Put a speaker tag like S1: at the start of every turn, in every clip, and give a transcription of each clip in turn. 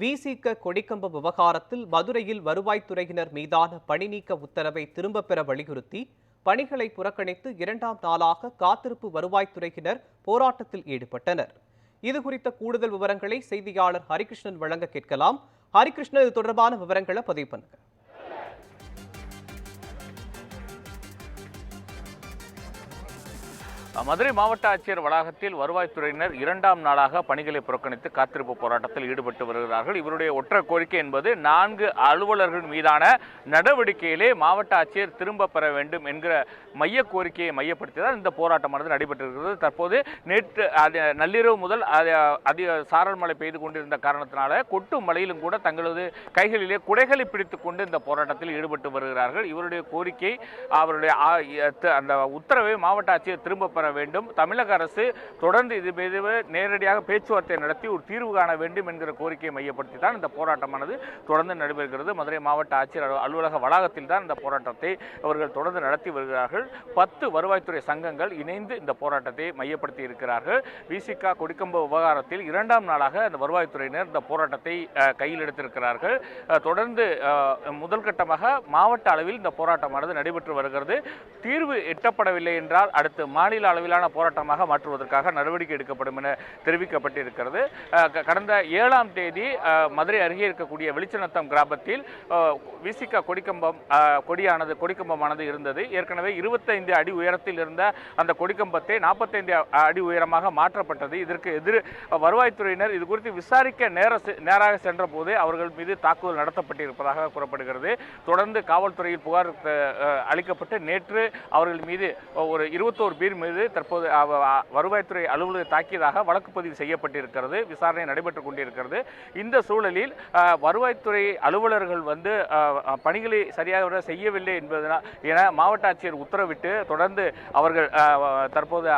S1: விசிக கொடிக்கம்ப விவகாரத்தில் மதுரையில் வருவாய்த்துறையினர் மீதான பணிநீக்க உத்தரவை திரும்பப் பெற வலியுறுத்தி பணிகளை புறக்கணித்து இரண்டாம் நாளாக காத்திருப்பு வருவாய்த்துறையினர் போராட்டத்தில் ஈடுபட்டனர். இது குறித்த கூடுதல் விவரங்களை செய்தியாளர் ஹரிகிருஷ்ணன் வழங்க கேட்கலாம். ஹரிகிருஷ்ணன் இது தொடர்பான விவரங்களை பதிவு பண்ணுங்க.
S2: மதுரை மாவட்ட ஆட்சியர் வளாகத்தில் வருவாய்த்துறையினர் இரண்டாம் நாளாக பணிகளை புறக்கணித்து காத்திருப்பு போராட்டத்தில் ஈடுபட்டு வருகிறார்கள். இவருடைய ஒற்றை கோரிக்கை என்பது நான்கு அலுவலர்கள் மீதான நடவடிக்கையிலே மாவட்ட ஆட்சியர் திரும்ப பெற வேண்டும் என்கிற மைய கோரிக்கையை மையப்படுத்தி தான் இந்த போராட்டமானது நடைபெற்றிருக்கிறது. தற்போது நேற்று அது நள்ளிரவு முதல் அது அதிக சாரல் மழை பெய்து கொண்டிருந்த காரணத்தினால கொட்டு மழையிலும் கூட தங்களது கைகளிலே குடைகளை பிடித்துக் கொண்டு இந்த போராட்டத்தில் ஈடுபட்டு வருகிறார்கள். இவருடைய கோரிக்கை அவருடைய அந்த உத்தரவை மாவட்ட ஆட்சியர் திரும்ப பெற வேண்டும். தமிழக அரசு தொடர்ந்து இது மீது நேரடியாக பேச்சுவார்த்தை நடத்தி ஒரு தீர்வு காண வேண்டும் என்கிற கோரிக்கையை மையப்படுத்தி தான் இந்த போராட்டமானது தொடர்ந்து நடைபெறுகிறது. மதுரை மாவட்ட ஆட்சியர் அலுவலக வளாகத்தில் தான் இந்த போராட்டத்தை அவர்கள் தொடர்ந்து நடத்தி வருகிறார்கள். பத்து வருவாய்த்துறை சங்கங்கள் இணைந்து இந்த போராட்டத்தை மையப்படுத்தி இருக்கிறார்கள். விசிகா கொடிக்கம்பு விவகாரத்தில் இரண்டாம் நாளாக அந்த வருவாய்த்துறையினர் இந்த போராட்டத்தை கையில் எடுத்திருக்கிறார்கள். தொடர்ந்து அஹ், முதல் கட்டமாக மாவட்ட அளவில் இந்த போராட்டமானது நடைபெற்று வருகிறது. தீர்வு எட்டப்படவில்லை என்றால் அடுத்து மாநில அளவிலான போராட்டமாக மாற்றுவதற்காக நடவடிக்கை எடுக்கப்படும் என தெரிவிக்கப்பட்டிருக்கிறது. கடந்த ஏழாம் தேதி மதுரை அருகே இருக்கக்கூடிய வெளிச்சநத்தம் கிராமத்தில் விசிக்க கொடிக்கம்பம் கொடியானது கொடிக்கம்பமானது இருந்தது. ஏற்கனவே இருபத்தைந்து அடி உயரத்தில் இருந்த அந்த கொடிக்கம்பத்தை நாற்பத்தைந்து அடி உயரமாக மாற்றப்பட்டது. இதற்கு எதிர் வருவாய்த்துறையினர் இது குறித்து விசாரிக்க நேர செ- நேராக சென்ற போது அவர்கள் மீது தாக்குதல் நடத்தப்பட்டிருப்பதாக கூறப்படுகிறது. தொடர்ந்து காவல்துறையில் புகார் அளிக்கப்பட்டு நேற்று அவர்கள் மீது ஒரு இருபத்தோரு பேர் மீது தற்போது வருவாய்த்துறை அலுவலர் தாக்கியதாக வழக்கு பதிவு செய்யப்பட்டிருக்கிறது விசாரணை நடைபெற்றுக் கொண்டிருக்கிறது. இந்த சூழலில் வருவாய்த்துறை அலுவலர்கள் வந்து பணிகளை சரியாக செய்யவில்லை என்பதனால் என மாவட்ட ஆட்சியர் உத்தரவிட்டு தொடர்ந்து அவர்கள் தற்போது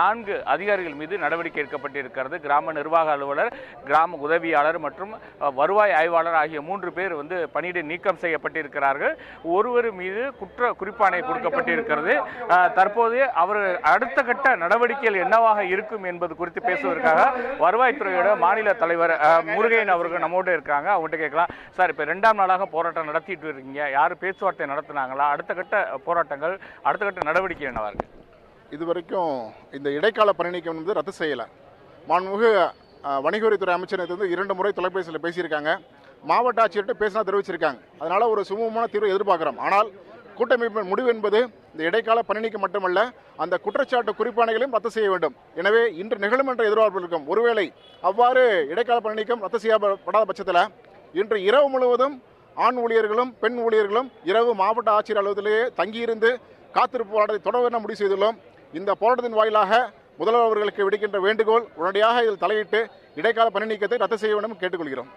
S2: நான்கு அதிகாரிகள் மீது நடவடிக்கை எடுக்கப்பட்டிருக்கிறது. கிராம நிர்வாக அலுவலர் கிராம உதவியாளர் மற்றும் வருவாய் ஆய்வாளர் ஆகிய மூன்று பேர் வந்து பணியிட நீக்கம் செய்யப்பட்டிருக்கிறார்கள். ஒருவர் மீது குற்ற குறிப்பாணை கொடுக்கப்பட்டிருக்கிறது. தற்போது அவர் அடுத்த கட்ட நடவடிக்கைகள் என்னவாக இருக்கும் என்பது குறித்து பேசுவதற்காக வருவாய்த்துறையோட மாநில தலைவர் முருகையன் அவர்கள் நம்மோடு இருக்காங்க. அவங்ககிட்ட கேட்கலாம். சார் இப்போ ரெண்டாம் நாளாக போராட்டம் நடத்திட்டு இருக்கீங்க. யார் பேச்சுவார்த்தை நடத்தினாங்களா? அடுத்த கட்ட போராட்டங்கள் அடுத்த கட்ட நடவடிக்கை என்னவா இருக்கு?
S3: இதுவரைக்கும் இந்த இடைக்கால பணிநீக்கம் வந்து ரத்து செய்யலை. மாண்புமிகு வணிகவரித்துறை அமைச்சர் வந்து இரண்டு முறை தொலைபேசியில் பேசியிருக்காங்க. மாவட்ட ஆட்சியர்கிட்ட பேசினா தெரிவிச்சிருக்காங்க. அதனால ஒரு சுமூகமான தீர்வை எதிர்பார்க்குறோம். ஆனால் கூட்டமைப்பின் முடிவு என்பது இந்த இடைக்கால பணிநீக்கம் மட்டுமல்ல அந்த குற்றச்சாட்டு குறிப்பாணைகளையும் ரத்து செய்ய வேண்டும். எனவே இன்று நிகழும் என்ற எதிர்பார்ப்பு இருக்கும் ஒருவேளை அவ்வாறு இடைக்கால பணி ரத்து செய்யப்படாத பட்சத்தில் இன்று இரவு முழுவதும் ஆண் ஊழியர்களும் பெண் ஊழியர்களும் இரவு மாவட்ட ஆட்சியர் அலுவலகத்திலேயே தங்கியிருந்து காத்திருப்பு போராட்டத்தை என முடிவு செய்துள்ளோம். இந்த போராட்டத்தின் வாயிலாக முதல்வர் அவர்களுக்கு விடுக்கின்ற வேண்டுகோள் உடனடியாக இதில் தலையிட்டு இடைக்கால பணி நீக்கத்தை ரத்து செய்ய வேண்டும் கேட்டுக்கொள்கிறோம்.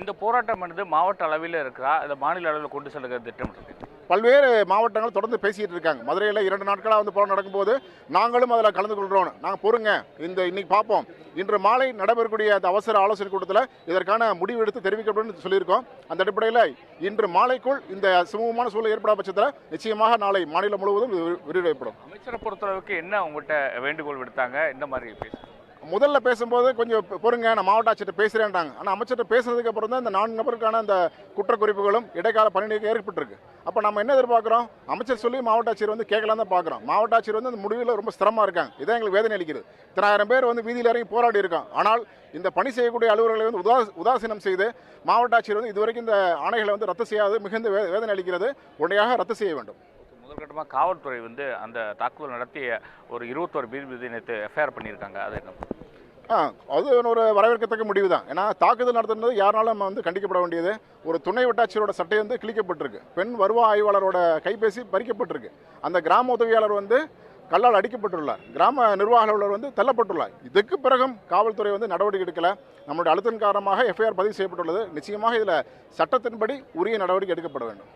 S2: இந்த போராட்டம் என்பது மாவட்ட அளவில் இருக்கிறா இந்த மாநில அளவில் கொண்டு செல்கிற திட்டம் இருக்கு
S3: பல்வேறு மாவட்டங்கள் தொடர்ந்து பேசிட்டு இருக்காங்க. மதுரையில் இரண்டு நாட்களாக வந்து போராட்டம் நடக்கும்போது நாங்களும் அதில் கலந்து கொள்கிறோம் நாங்கள் பொறுங்க. இந்த இன்னைக்கு பார்ப்போம் இன்று மாலை நடைபெறக்கூடிய அந்த அவசர ஆலோசனை கூட்டத்தில் இதற்கான முடிவு எடுத்து தெரிவிக்கப்படும் சொல்லியிருக்கோம். அந்த அடிப்படையில் இன்று மாலைக்குள் இந்த சுமூகமான சூழல் ஏற்படாத பட்சத்தில் நிச்சயமாக நாளை மாநிலம் முழுவதும் விரிவடைப்படும்
S2: அமைச்சரை பொறுத்தளவுக்கு என்ன உங்கள்கிட்ட வேண்டுகோள் விடுத்தாங்க? இந்த மாதிரி பேசுகிறேன்
S3: முதல்ல பேசும்போது கொஞ்சம் பொறுங்க நான் மாவட்ட ஆட்சியர்கிட்ட பேசுகிறேன்ட்டாங்க ஆனால் அமைச்சர்கிட்ட பேசுனதுக்கு அப்புறம் தான் இந்த நான்கு நபருக்கான அந்த குற்றக்குறிப்புகளும் இடைக்கால பணி ஏற்பட்டிருக்கு. அப்போ நம்ம என்ன எதிர்பார்க்குறோம்? அமைச்சர் சொல்லி மாவட்ட ஆட்சியர் வந்து கேட்கலாம் தான் பார்க்குறோம் மாவட்ட ஆட்சியர் வந்து அந்த முடிவில் ரொம்ப சிரமமாக இருக்காங்க. இதான் எங்களுக்கு வேதனை அளிக்கிறது இத்தனாயிரம் பேர் வந்து வீதியில் இறங்கி போராடி இருக்கோம் ஆனால் இந்த பணி செய்யக்கூடிய அலுவலர்களை வந்து உதா உதாசீனம் செய்து மாவட்ட ஆட்சியர் வந்து இதுவரைக்கும் இந்த ஆணைகளை வந்து ரத்து செய்யாது மிகுந்த வே- வேதனை அளிக்கிறது உடனடியாக ரத்து செய்ய வேண்டும்.
S2: முதற்கட்டமாக காவல்துறை வந்து அந்த தாக்குதல் நடத்திய ஒரு இருபத்தோரு பீதி நேற்று எஃப்ஐஆர் பண்ணியிருக்காங்க. அது என்ன?
S3: அது ஒரு வரவேற்கத்தக்க முடிவு தான் ஏன்னா தாக்குதல் நடத்துனது யாருனாலும் நம்ம வந்து கண்டிக்கப்பட வேண்டியது. ஒரு துணை வட்டாட்சியரோட சட்டை வந்து கிழிக்கப்பட்டிருக்கு. பெண் வருவா ஆய்வாளரோட கைபேசி பறிக்கப்பட்டிருக்கு. அந்த கிராம உதவியாளர் வந்து கல்லால் அடிக்கப்பட்டுள்ளார். கிராம நிர்வாக அலுவலர் வந்து தள்ளப்பட்டுள்ளார். இதுக்கு பிறகும் காவல்துறை வந்து நடவடிக்கை எடுக்கல. நம்மளுடைய அழுத்தம் காரணமாக எஃப்ஐஆர் பதிவு செய்யப்பட்டுள்ளது. நிச்சயமாக இதில் சட்டத்தின்படி உரிய நடவடிக்கை எடுக்கப்பட வேண்டும்.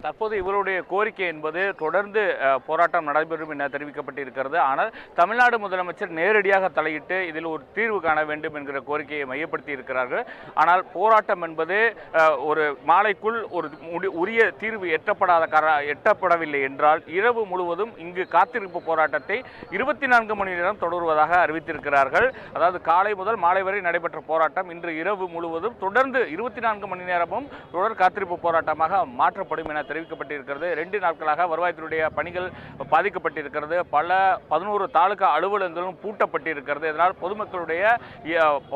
S2: தற்போது இவருடைய கோரிக்கை என்பது தொடர்ந்து போராட்டம் நடைபெறும் என தெரிவிக்கப்பட்டிருக்கிறது. ஆனால் தமிழ்நாடு முதலமைச்சர் நேரடியாக தலையிட்டு இதில் ஒரு தீர்வு காண வேண்டும் என்கிற கோரிக்கையை மையப்படுத்தி இருக்கிறார்கள் ஆனால் போராட்டம் என்பது ஒரு மாலைக்குள் ஒரு முடி- உரிய தீர்வு எட்டப்படாத எட்டப்படவில்லை என்றால் இரவு முழுவதும் இங்கு காத்திருப்பு போராட்டத்தை இருபத்தி நான்கு மணி நேரம் தொடருவதாக அறிவித்திருக்கிறார்கள். அதாவது காலை முதல் மாலை வரை நடைபெற்ற போராட்டம் இன்று இரவு முழுவதும் தொடர்ந்து இருபத்தி நான்கு மணி நேரமும் தொடர் காத்திருப்பு போராட்டமாக மாற்றப்படும் என தெரிவிக்கப்பட்டிருக்கிறது. ரெண்டு நாட்களாக வருவாய்த்துறையுடைய பணிகள் பாதிக்கப்பட்டிருக்கிறது. பல பதினோரு தாலுகா அலுவலகங்களும் பூட்டப்பட்டிருக்கிறது. இதனால் பொதுமக்களுடைய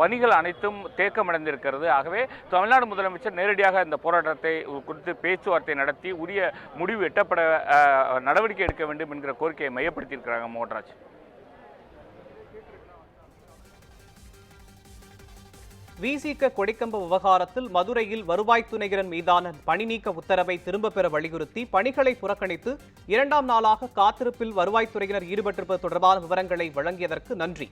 S2: பணிகள் அனைத்தும் தேக்கமடைந்திருக்கிறது. ஆகவே தமிழ்நாடு முதலமைச்சர் நேரடியாக இந்த போராட்டத்தை குறித்து பேச்சுவார்த்தை நடத்தி உரிய முடிவு எட்டப்பட நடவடிக்கை எடுக்க வேண்டும் என்கிற கோரிக்கையை மையப்படுத்தியிருக்கிறாங்க மோகன்ராஜ்.
S1: விசிக கொடிக்கம்ப விவகாரத்தில் மதுரையில் வருவாய்த்துறையினர் மீதான பணி நீக்க உத்தரவை திரும்பப் பெற வலியுறுத்தி பணிகளை புறக்கணித்து இரண்டாம் நாளாக காத்திருப்பில் வருவாய்த்துறையினர் ஈடுபட்டிருப்பது தொடர்பான விவரங்களை வழங்கியதற்கு நன்றி.